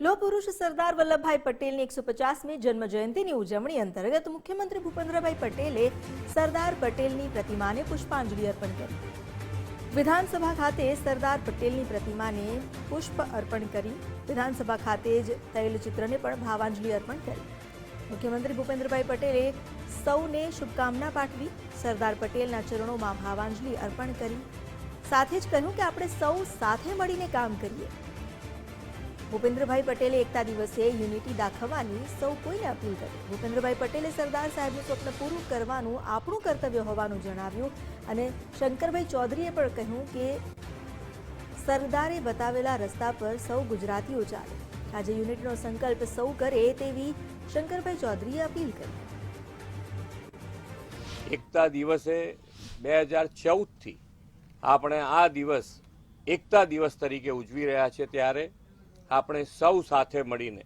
લોહ પુરુષ સરદાર વલ્લભભાઈ પટેલની એકસો પચાસમી જન્મ જયંતિની ઉજવણી અંતર્ગત મુખ્યમંત્રી ભૂપેન્દ્રભાઈ પટેલે સરદાર પટેલની પ્રતિમાને પુષ્પાંજલિ અર્પણ કરી. વિધાનસભા ખાતે સરદાર પટેલની પ્રતિમાને પુષ્પ અર્પણ કરી, વિધાનસભા ખાતે જ તૈલચિત્રને પણ ભાવાંજલિ અર્પણ કરી. મુખ્યમંત્રી ભૂપેન્દ્રભાઈ પટેલે સૌને શુભકામના પાઠવી, સરદાર પટેલના ચરણોમાં ભાવાંજલિ અર્પણ કરી. સાથે જ કહ્યું કે આપણે સૌ સાથે મળીને કામ કરીએ. ભૂપેન્દ્રભાઈ પટેલે એકતા દિવસે યુનિટી દાખવવાની સૌ કોઈને અપીલ કરી. ભૂપેન્દ્રભાઈ પટેલે સરદાર સાહેબનું સ્વપ્ન પૂરું કરવાનું આપણું કર્તવ્ય હોવાનું જણાવ્યું અને શંકરભાઈ ચૌધરીએ પણ કહ્યું કે સરદારે બતાવેલા રસ્તા પર સૌ ગુજરાતીઓ ચાલે. આજે યુનિટનો સંકલ્પ સૌ કરે તેવી શંકરભાઈ ચૌધરીએ અપીલ કરી. એકતા દિવસે બે હજાર ચૌદથી આપણે આ દિવસ એકતા દિવસ તરીકે ઉજવી રહ્યા છે ત્યારે આપણે સૌ સાથે મળીને,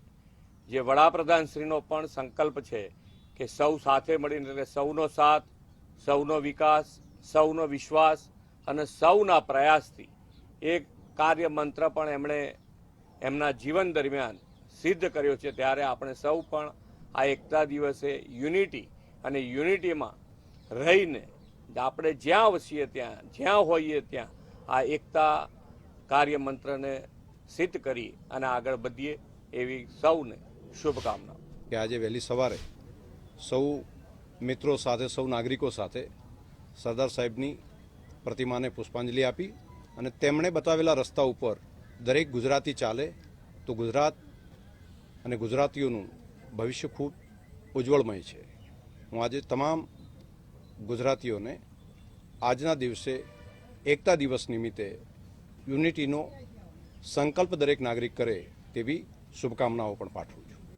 જે વડાપ્રધાનશ્રીનો પણ સંકલ્પ છે કે સૌ સાથે મળીને, એટલે સૌનો સાથ, સૌનો વિકાસ, સૌનો વિશ્વાસ અને સૌના પ્રયાસથી એક કાર્ય મંત્ર પણ એમણે એમના જીવન દરમિયાન સિદ્ધ કર્યો છે. ત્યારે આપણે સૌ પણ આ એકતા દિવસે યુનિટી અને યુનિટીમાં રહીને આપણે જ્યાં વસીએ ત્યાં, જ્યાં હોઈએ ત્યાં આ એકતા કાર્ય મંત્રને સિદ્ધ કરી અને આગળ વધીએ એવી સૌને શુભકામના. કે આજે વહેલી સવારે સૌ મિત્રો સાથે, સૌ નાગરિકો સાથે સરદાર સાહેબની પ્રતિમાને પુષ્પાંજલિ આપી અને તેમણે બતાવેલા રસ્તા ઉપર દરેક ગુજરાતી ચાલે તો ગુજરાત અને ગુજરાતીઓનું ભવિષ્ય ખૂબ ઉજ્જવળમય છે. હું આજે તમામ ગુજરાતીઓને આજના દિવસે એકતા દિવસ નિમિત્તે યુનિટીનો સંકલ્પ દરેક નાગરિક કરે તેવી શુભકામનાઓ પણ પાઠવું